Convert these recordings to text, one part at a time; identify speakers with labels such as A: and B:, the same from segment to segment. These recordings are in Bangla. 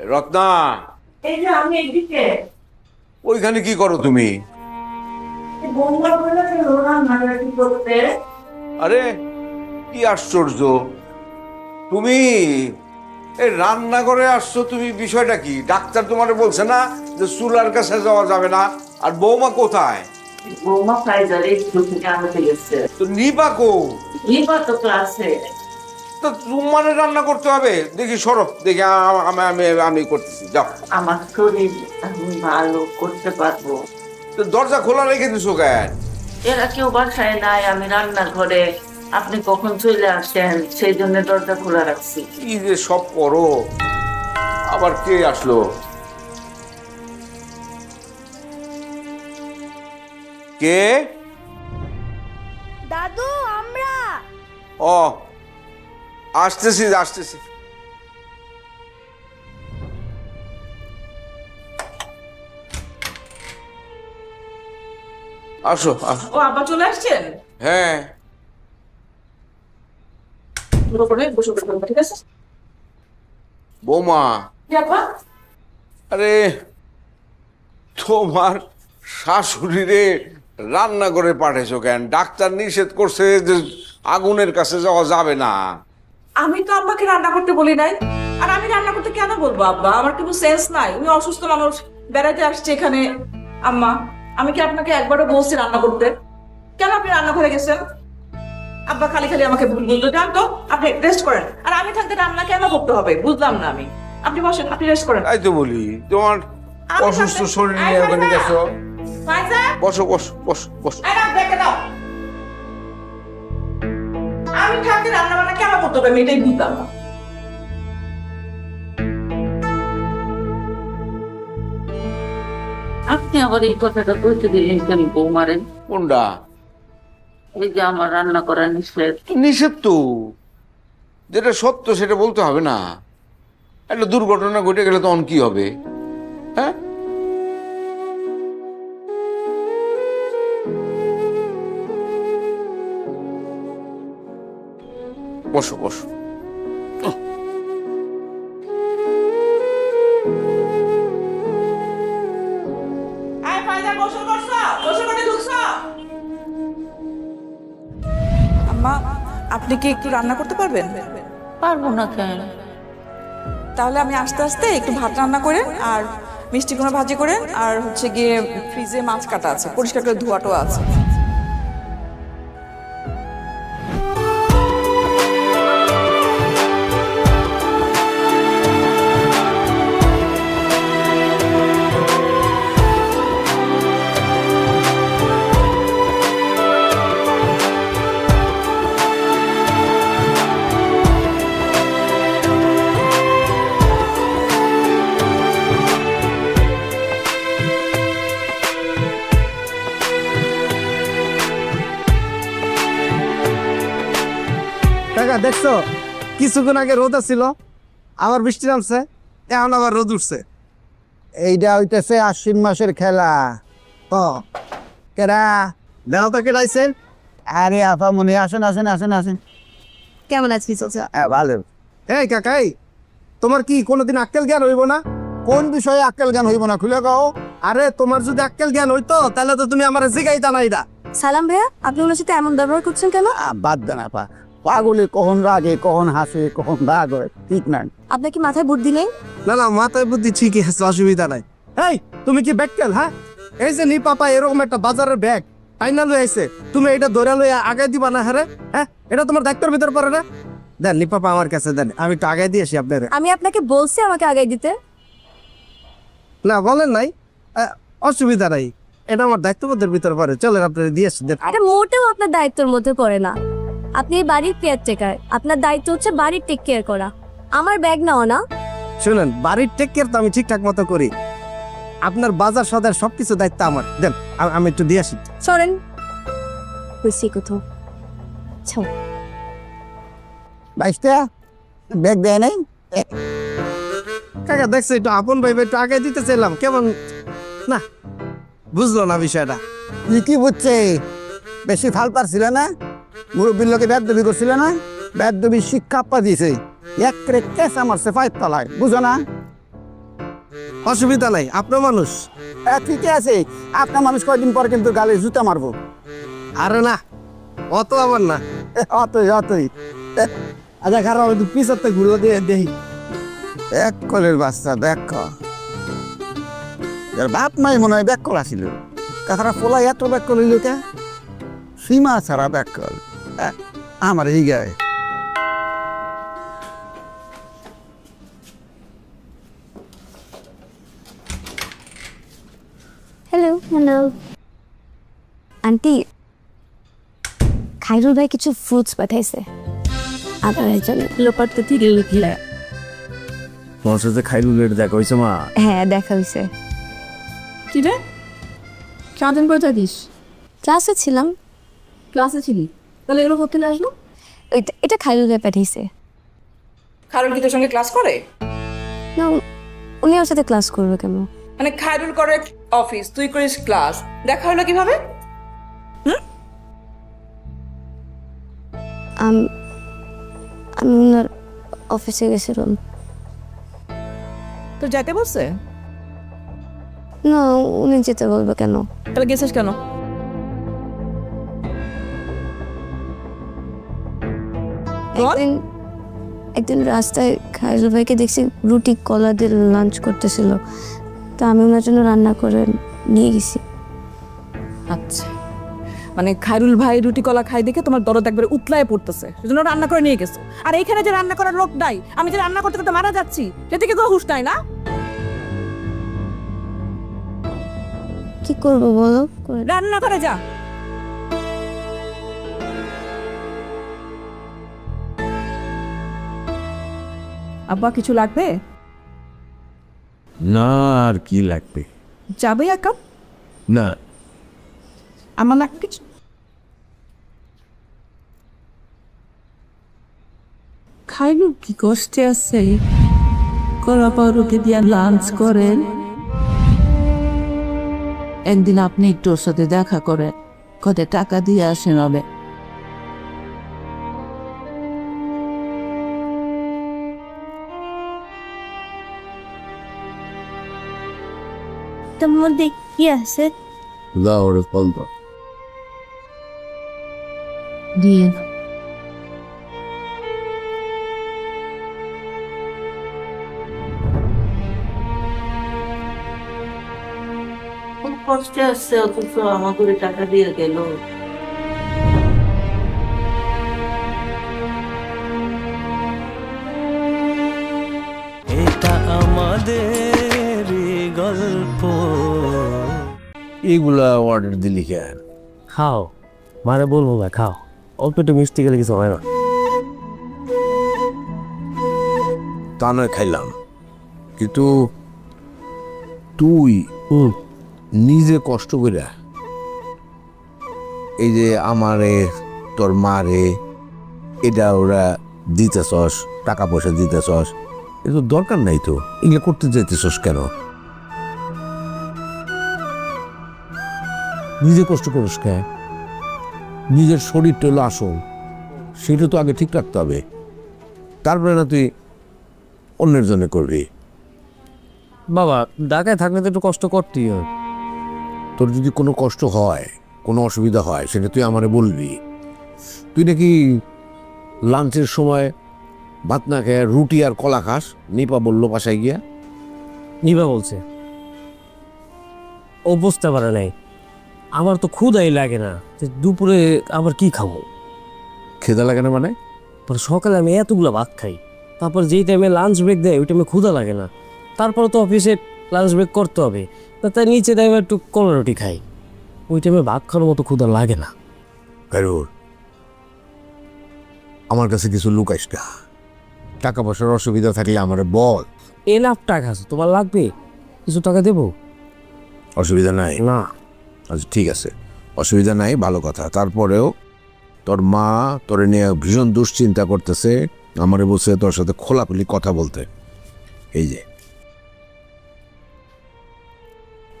A: রত্না!
B: এই যে আমি এদিকে।
A: ওইখানে কি করো তুমি?
B: বন্ধুরা বলে রোনা মারামারি করতে
A: আরে কি আশ্চর্য। তুমি এই রান্না করে আসছো তুমি বিষয়টা কি? ডাক্তার তোমার বলছে না যে চুলার কাছে যাওয়া যাবে না। আর বৌমা কোথায়?
B: বৌমা আনতে গেছে।
A: তো নিপা কো?
B: লিপা তো ক্লাসে
A: তো তোমার রান্না করতে হবে। দেখি সরব দেখি আমি আমি আমি করতেছি যাও।
B: আমার শরীর আমি ভালো করতে পারব।
A: তো দরজা খোলা রেখে দিছো কেন?
B: এরা কেউ বাসায় নাই আমি রান্না ঘরে আপনি কখন চলে আসেন? সেই জন্য দরজা খোলা রাখছি।
A: কি যে সব করো? আবার কে আসলো? কে?
C: দাদু আমরা।
A: ও। আসতেছি আসতেছি। আসো
D: ও আব্বা চলে আসছেন?
A: হ্যাঁ। বৌমা। আরে তোমার শাশুড়িরে রান্না করে পাঠাইছো কেন? ডাক্তার নিষেধ করছে যে আগুনের কাছে যাওয়া যাবে না।
D: আমি তো আব্বাকে রান্না করতে বলি নাই। আর আমি রান্না করতে কেন বলব আব্বা? আমার কোনো সেন্স নাই। উনি অসুস্থ মানুষ। বেড়াতে আসছে এখানে। আম্মা আমি কি আপনাকে একবারও বলছি রান্না করতে? কেন আপনি রান্না করে গেছেন? আব্বা খালি খালি আমাকে ভুল বলতো যান তো আপনি রেস্ট করেন। আর আমি থাকতে রান্না কেন করতে হবে? বুঝলাম না আমি। আপনি বসেন আপনি রেস্ট করেন।
A: তাই তো বলি তোমার অসুস্থ শরীর নিয়ে ওখানে গেছো বসো বসো বসো বসো।
D: দাও। আমি থাকতে রান্না বান্না কেন করতে হবে? আমি এটাই বুঝলাম না।
B: আপনি আবার এই কথাটা বলতে দিলেন কেন বৌমারেন
A: কোনটা?
B: এই যে আমার রান্না করা নিষেধ।
A: তো নিষেধ তো। যেটা সত্য সেটা বলতে হবে না। একটা দুর্ঘটনা ঘটে গেলে তখন কি হবে? হ্যাঁ? বসো বসো।
D: আম্মা আপনি কি একটু রান্না করতে পারবেন?
B: পারব না কেন?
D: তাহলে আমি আস্তে আস্তে একটু ভাত রান্না করেন আর মিষ্টি কুমড়া ভাজি করেন আর হচ্ছে গিয়ে ফ্রিজে মাছ কাটা আছে পরিষ্কার করে ধোয়াটো আছে।
E: কাকা দেখছ? কিছুক্ষণ আগে রোদ ছিল আবার বৃষ্টি নামছে এখন আবার রোদ উঠছে।
F: এইটা হইতেছে আশ্বিন মাসের খেলা।
E: ও
F: কেরা
E: দেহ তো কেটাইছেন
F: আরে আপা মনে আসেন আসেন আসেন আসেন।
C: কেমন আছিস চাচা?
F: হ্যাঁ ভালো।
E: এই কাকাই তোমার কি কোনোদিন আক্কেল জ্ঞান হইব না?
F: কোন বিষয়ে আক্কেল জ্ঞান হইব না খুলে গাও
E: আরে তোমার যদি আক্কেল জ্ঞান হইতো তাহলে তো তুমি আমার জিগাইতা না এটা
C: সালাম ভাইয়া আপনি ওনার সাথে এমন ব্যবহার করছেন কেন?
F: বাদ দেন আপা। পাগলে কখন রাগে কখন হাসে কখন রাগ হয় ঠিক নাই
C: আপনার কি মাথায় বুদ্ধি নেই?
E: না না মাথায় বুদ্ধি ঠিকই আছে অসুবিধা নাই। এই তুমি কি ব্যাগকেল হ্যাঁ এই যে নি পাপা এরকম একটা বাজারের ব্যাগ আইনা লই আইছে। তুমি এটা ধরে লই আগে দিবা না হ্যাঁ হ্যাঁ এটা তোমার দায়িত্বের ভিতর পড়ে না? দেন নি পাপা আমার কাছে দেন আমি একটু আগে দিয়ে আসি আপনার।
C: আমি আপনাকে বলছি আমাকে আগে দিতে।
E: না বলেন নাই। আহ, অসুবিধা নাই। এটা আমার দায়িত্ববোধের ভিতর পড়ে। চলেন আপনার দিয়ে আসি দেন।
C: এটা মোটেও আপনার দায়িত্বের মধ্যে পড়ে না। আপনি এই বাড়ির কেয়ার টেকার আপনার দায়িত্ব হচ্ছে বাড়ির টেক কেয়ার করা। আমার ব্যাগ নাও না।
E: শুনেন বাড়ির টেক কেয়ার তো আমি ঠিকঠাক মতো করি। আপনার বাজার সদার সবকিছু দায়িত্ব আমার। দেন আমি একটু দিয়ে আসি।
C: সরেন। হয়েছি কোথাও ছাও।
F: বাইশটা? ব্যাগ দেয় নাই?
E: কাকা দেখছ একটু আপন ভাই একটু আগে দিতে চাইলাম। কেমন? না বুঝলো না বিষয়টা।
F: কি কি বুঝছে? বেশি ফাল পারছিল না? মুরব্বীর লোকে বেদবি করছিল না? বেদবি শিক্ষা পা দিয়েছে। এক করে কেস আমার সে ফাইভ তলায় বুঝো না?
E: অসুবিধা নাই আপনার মানুষ।
F: এ, ঠিকই আছে আপনার মানুষ কয়দিন পর কিন্তু গালে জুতা মারবো।
E: আরে না অত আবার না।
F: অতই অতই।
E: আচ্ছা খারাপ একটু পিছাতে ঘুরে দিয়ে দেখি।
F: এক কলের বাচ্চা দেখ। বাপ নাই মনে হয় ব্যাক কল আসিল। কাছাড়া পোলা এত ব্যাক কল হইল কে? সীমা ছাড়া ব্যাক কল আমার এই গায়ে।
C: হ্যালো হ্যালো আন্টি খাইরুল ভাই কিছু ফ্রুটস পাঠাইছে আপনার জন্য
B: লোপারতে থেকে লিখলে
A: তোমার সাথে খাইরুলের দেখা হয়েছে মা
C: হ্যাঁ দেখা হয়েছে
G: কি রে সারাদিন করে থাকিস
C: ক্লাসে ছিলাম
G: ক্লাসে ছিলি তাহলে এগুলো করতে আসলো?
C: এটা খাইরুল ভাই পাঠিয়েছে।
D: খায়রুল কি তোর সঙ্গে ক্লাস করে?
C: না উনি ওর সাথে ক্লাস করবে কেন?
D: মানে খায়রুল করে অফিস তুই করিস ক্লাস। দেখা হলো কীভাবে?
C: আম- আমি ওনার অফিসে গেছিলাম।
D: তো যেতে বলছে?
C: না উনি যেতে বলবে কেন?
D: তাহলে গেছিস কেন?
C: একদিন একদিন রাস্তায় খাইরুল ভাইকে দেখছি রুটি কলা দিয়ে লাঞ্চ করতেছিল। তা আমি ওনার জন্য রান্না করে নিয়ে গেছি।
D: আচ্ছা। মানে খায়রুল ভাই রুটি কলা খাই দেখে তোমার দরদ একবারে উতলায় পড়তেছে। সেজন্য রান্না করে নিয়ে গেছো। আর এইখানে যে রান্না করার লোক নাই আমি যে রান্না করতে করতে মারা যাচ্ছি সেটা কি হুশ নাই না?
C: কি করব বলো?
D: রান্না করে যা। আব্বা কিছু লাগবে?
A: না আর কি লাগবে?
D: যাবে এক? কাপ
A: না।
D: আমার লাগবে কিছু
B: খাইলু কি কষ্টে আছে? করা পাউরুটি দিয়া লাঞ্চ করেন। একদিন আপনি একটু ওর সাথে দেখা করেন কত টাকা দিয়ে আসেন হবে
C: তোর মধ্যে কি আছে
A: দাও ওরে ফল দাও
B: দিয়ে কষ্টে আসছে অথচ আমাকে টাকা দিয়ে গেল
A: এইগুলা অর্ডার দিলি কেন?
H: খাও। মানে বলব ভাই খাও। অল্প একটু মিষ্টি গেলে কিছু হয় না।
A: তা নয় খাইলাম। কিন্তু তুই নিজে কষ্ট করে এই যে আমারে তোর মারে এটা ওরা দিতেছস টাকা পয়সা দিতেছস এ তো দরকার নাই তো। এগুলো করতে যাইতেছস কেন? নিজে কষ্ট করিস কে? নিজের শরীরটা হলো আসল। সেটা তো আগে ঠিক রাখতে হবে। তারপরে না তুই অন্যের জন্য করবি।
H: বাবা ঢাকায় থাকলে তো একটু কষ্ট করতেই হয়।
A: তোর যদি কোনো কষ্ট হয় কোনো অসুবিধা হয় সেটা তুই আমারে বলবি। তুই নাকি লাঞ্চের সময় ভাত না খেয়ে রুটি আর কলা খাস? নিপা বলল বাসায় গিয়া।
H: নিপা বলছে। বুঝতে পারে নাই। আমার তো ক্ষুদাই লাগে না যে দুপুরে আবার কি খাব?
A: খেদা লাগে না মানে?
H: পরে সকালে আমি এতগুলো ভাত খাই তারপর যেই টাইমে লাঞ্চ ব্রেক দেয় ওই টাইমে ক্ষুধা লাগে না। তারপরে তো অফিসে লাঞ্চ ব্রেক করতে হবে। তা তাই নিচে টাইমে একটু কলা রুটি খাই। ওই টাইমে ভাত খাওয়ার মতো ক্ষুধা লাগে না।
A: কারুর আমার কাছে কিছু লুকাইস না টাকা পয়সার অসুবিধা থাকলে আমার বল।
H: এনাফ টাকা আছে তোমার লাগবে? কিছু টাকা দেবো?
A: অসুবিধা নাই?
H: না।
A: আচ্ছা ঠিক আছে। অসুবিধা নাই, ভালো কথা। তারপরেও তোর মা তোরে নিয়ে ভীষণ দুশ্চিন্তা করতেছে। আমারে বসে তোর সাথে খোলাখুলি কথা বলতে। এই যে।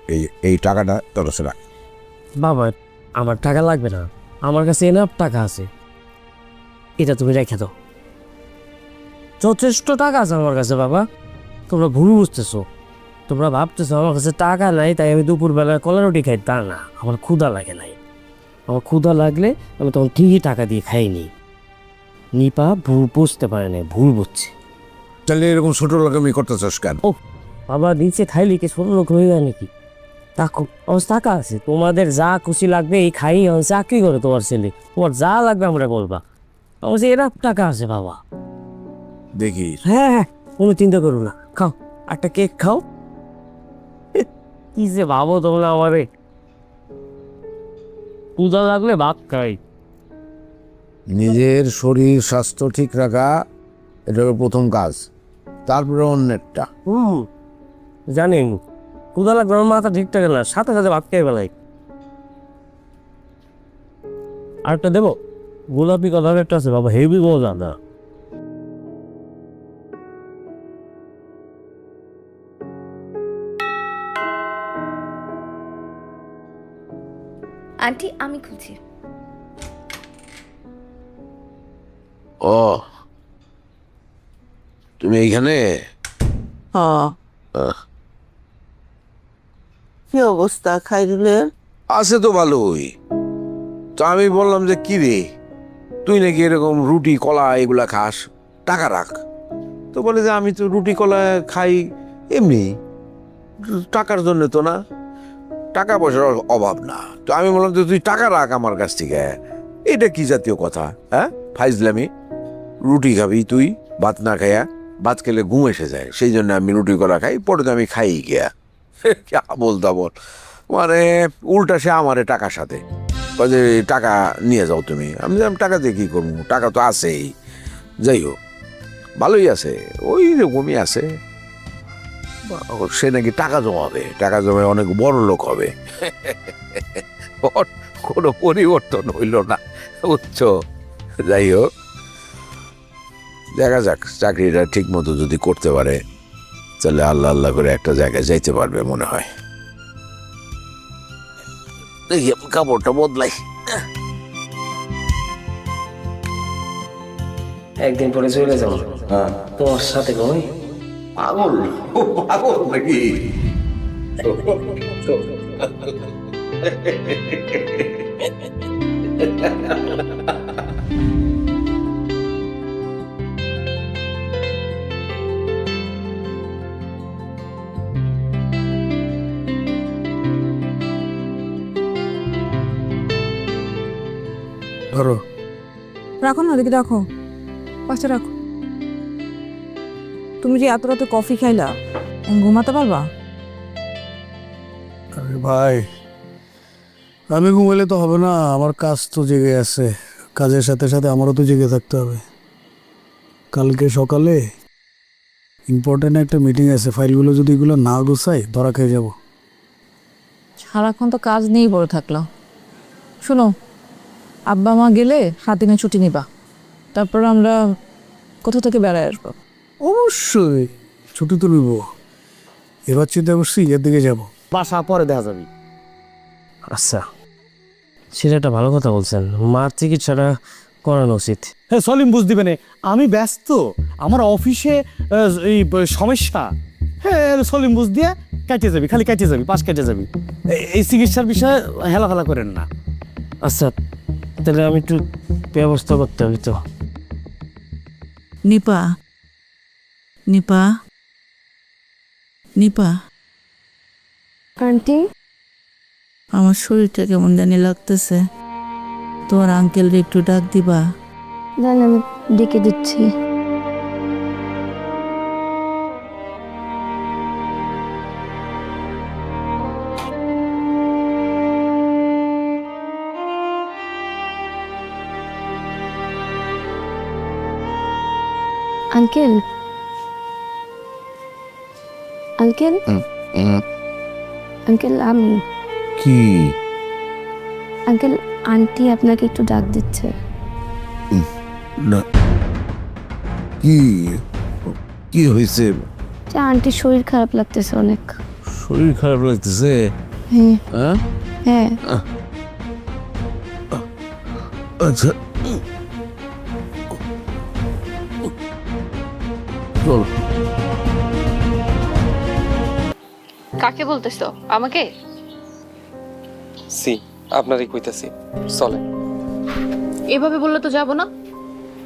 A: এই এই টাকাটা তোর কাছে রাখ।
H: বাবা, আমার টাকা লাগবে না। আমার কাছে এনাফ টাকা আছে। এটা তুমি রেখে দাও। যথেষ্ট টাকা আছে আমার কাছে, বাবা। তোমরা ভুল বুঝতেছো। তোমরা ভাবতেছো আমার কাছে টাকা নাই তাই আমি দুপুরবেলা কলা রুটি খাই। তা না আমার ক্ষুধা লাগে নাই। আমার ক্ষুধা লাগলে আমি তখন ঠিকই টাকা দিয়ে খাইনি? নিপা ভুল বুঝতে পারে না ভুল বুঝছে।
A: তাহলে এরকম ছোট রকমই করতেছস কেন?
H: ও বাবা নিচে খাইলে কি ছোট লোক হয়ে যায় নাকি? টাকা আমার টাকা আছে তোমাদের যা খুশি লাগবে এই খাই এখন চাকরি করে তোমার ছেলে। তোমার যা লাগবে আমরা বলবা আমার কাছে এরা টাকা আছে বাবা।
A: দেখি
H: হ্যাঁ হ্যাঁ কোনো চিন্তা করো না খাও একটা কেক খাও। কি যে ভাবো তোমরা আমারে? পূজা লাগলে ভাত খাই।
A: নিজের শরীর স্বাস্থ্য ঠিক রাখা এটা হলো প্রথম কাজ। তারপরে অন্যেরটা।
H: হুম জানেন পূজা লাগবে আমার মাথা ঠিকঠাক না সাথে সাথে ভাত খেয়ে বেলায় আরেকটা দেবো? গোলাপি কালার একটা আছে বাবা হেভি মজা না
C: আন্টি আমি খুঁজি
A: ও তুমি এইখানে?
I: কি অবস্থা খাইরুলের?
A: আছে তো ভালোই। তো আমি বললাম যে কি রে? তুই নাকি এরকম রুটি কলা এগুলা খাস? টাকা রাখ। তো বলে যে আমি তো রুটি কলা খাই এমনি। টাকার জন্য তো না। টাকা পয়সার অভাব না। তো আমি বললাম যে তুই টাকা রাখ আমার কাছ থেকে। এটা কি জাতীয় কথা হ্যাঁ? ফাইজলামি। রুটি খাবি তুই, ভাত না খাইয়া। ভাত খেলে ঘুম এসে যায়, সেই জন্য আমি রুটি করা খাই, পরে তো আমি খাই গিয়া। ক্যা বলতা বল। মানে উল্টা সে আমারে টাকার সাথে। যে, টাকা নিয়ে যাও তুমি। আমি টাকা দিয়ে কী করব? টাকা তো আছেই। যাই হোক, ভালোই আছে, ওই রকমই আছে। সে নাকি টাকা জমাবে। টাকা জমে অনেক বড় লোক হবে। কোনো পরিবর্তন হইল না উচ্চ যাই হোক দেখা যাক চাকরিটা ঠিক মতো যদি করতে পারে তাহলে আল্লাহ আল্লাহ করে একটা জায়গায় যাইতে পারবে মনে হয়। দেখি কাপড়টা বদলাই।
H: একদিন পরে চলে যাব। তোমার সাথে ঘুমাই
A: পাগল? পাগল নাকি?
E: ধরো।
G: রাখো না ওদিকে রাখো। পাশে রাখো। তুমি যে এত রাতে কফি খাইলা ঘুমাতে পারবা?
E: আরে ভাই আমি ঘুমাইলে তো হবে না আমার কাজ তো জেগে আছে। কাজের সাথে সাথে আমারও তো জেগে থাকতে হবে। কালকে সকালে ইম্পর্টেন্ট একটা মিটিং আছে ফাইলগুলো যদি এগুলো না গুছাই ধরা খেয়ে যাব।
G: সারাক্ষণ তো কাজ নেই পড়ে থাকলাম। শোনো আব্বা মা গেলে সাত দিনের ছুটি নিবা। তারপর আমরা কোথা থেকে বেড়ায় আসব?
E: অবশ্যই। ছুটি তো নিব। এবার চিন্তা করছি এর দিকে যাব।
H: বাসা পরে দেখা যাবে। আচ্ছা। সেটা একটা ভালো কথা বলছেন। মার চিকিৎসাটা করানো উচিত।
J: হ্যাঁ সলিম বুঝ দিবে না আমি ব্যস্ত। আমার অফিসে এই সমস্যা। হ্যাঁ সলিম বুঝ দিয়ে কেটে যাবি খালি কেটে যাবি পাশ কেটে যাবি। এই- এই চিকিৎসার বিষয়ে হেলা ফেলা করেন না।
H: আচ্ছা তাহলে আমি একটু ব্যবস্থা করতে হবে তো।
I: নিপা নিপা? নিপা?
C: আন্টি?
I: আমার শরীরটা কেমন জানি লাগতেছে। তোমার আঙ্কেল একটু ডাক দিবা।
C: জান আমি ডেকে দিচ্ছি। আঙ্কেল আঙ্কেল আঙ্কেল আমি।
A: কি?
C: আঙ্কেল আন্টি আপনাকে একটু ডাক দিচ্ছে।
A: না। কি? কি হয়েছে?
C: যে আন্টির শরীর খারাপ লাগতেছে অনেক।
A: শরীর খারাপ লাগতেছে?
C: হ্যাঁ।
A: হ্যাঁ?
C: হ্যাঁ।
A: আচ্ছা।
K: কাকে বলতেছো? আমাকে?
L: সি আপনারই কইতাছি। চলে।
K: এভাবে বললে তো যাব না।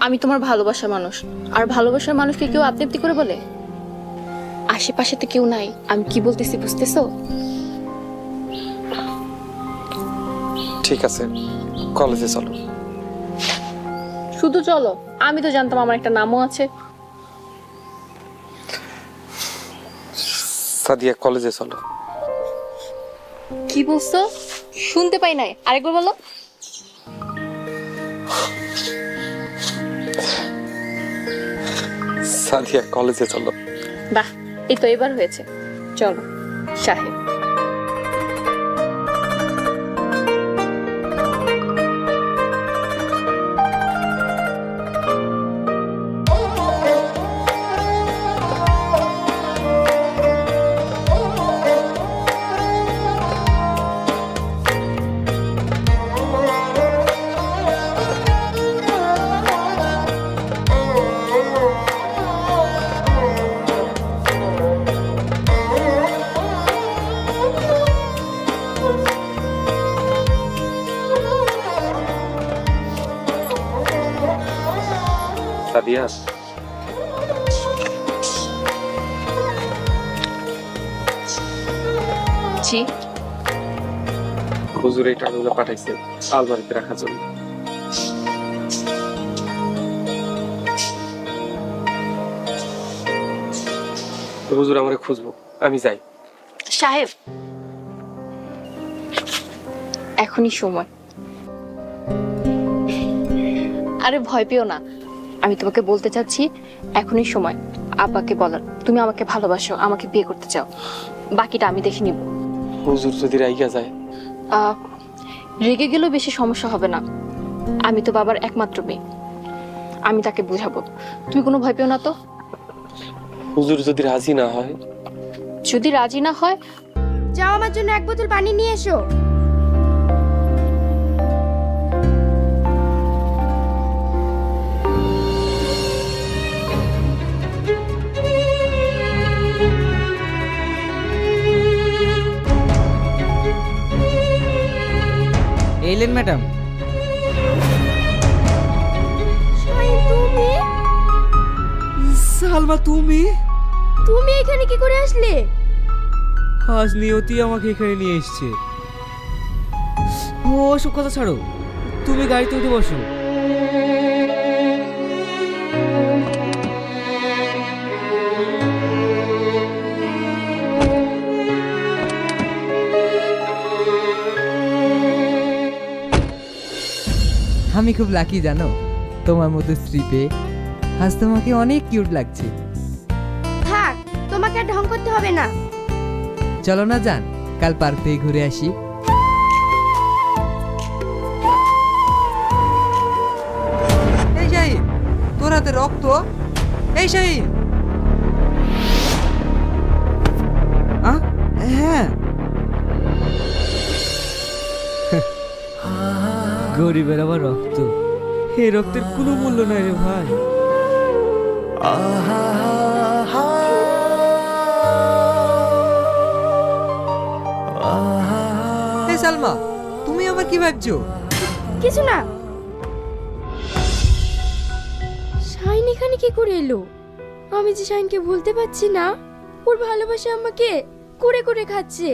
K: আমি তোমার ভালোবাসার মানুষ। আর ভালোবাসার মানুষকে কেউ আপনি আপনি করে বলে? আশেপাশে তো কেউ নাই। আমি কি বলতেছি বুঝতেছো?
L: ঠিক আছে কলেজে চলো।
K: শুধু চলো। আমি তো জানতাম আমার একটা নামও আছে।
L: সাদিয়া কলেজে চলো।
K: কি বলছো? শুনতে পাই নাই। আরেকবার বলো।
L: সাদিয়া কলেজে চলো।
K: বাহ এই তো এবার হয়েছে। চলো সাহেব
L: সাদিয়া
K: জি
L: হুজুর এই টাকাগুলো পাঠাইছে আলমারিতে রাখার জন্য। হুজুর আমারে খুঁজবো আমি যাই।
K: সাহেব এখনই সময়। আরে ভয় পেও না। আমি তোমাকে বলতে চাচ্ছি এখনই সময়। আব্বাকে বলার। তুমি আমাকে ভালোবাসো আমাকে বিয়ে করতে চাও। বাকিটা আমি দেখে নিব।
L: হুজুর যদি রাইগা যায়।
K: আহ, রেগে গেলেও বেশি সমস্যা হবে না। আমি তো বাবার একমাত্র মেয়ে। আমি তাকে বুঝাবো। তুমি কোনো ভয় পেও না তো?
L: হুজুর যদি রাজি না হয়।
K: যদি রাজি না হয়?
C: যাও আমার জন্য এক বোতল পানি নিয়ে এসো।
M: এলেন ম্যাডাম।
C: তুমি?
M: সালমা তুমি?
C: তুমি এখানে কি করে আসলে?
M: আজ নিয়তি আমাকে এখানে নিয়ে এসছে। ও সব কথা ছাড়ো। তুমি গাড়িতে উঠে বসো। আমি খুব লাকি জানো? তোমার মতো স্ত্রী পেয়ে আজ তোমাকে অনেক কিউট লাগছে।
C: থাক তোমাকে আর ঢং করতে হবে না।
M: চলো না যান কাল পার্ক থেকে ঘুরে আসি। এই শাহিন তোর হাতে রক্ত? এই শাহিন! হ্যাঁ। গরিবের আবার রক্ত। এই রক্তের কোনো মূল্য নাই রে ভাই। এই সালমা তুমি আবার কি ভাবছ?
C: কিছু না। শাইন এখানে কি করে এলো? আমি যে শাইনকে বলতে পারছি না ওর ভালোবাসা আমাকে করে করে খাচ্ছে।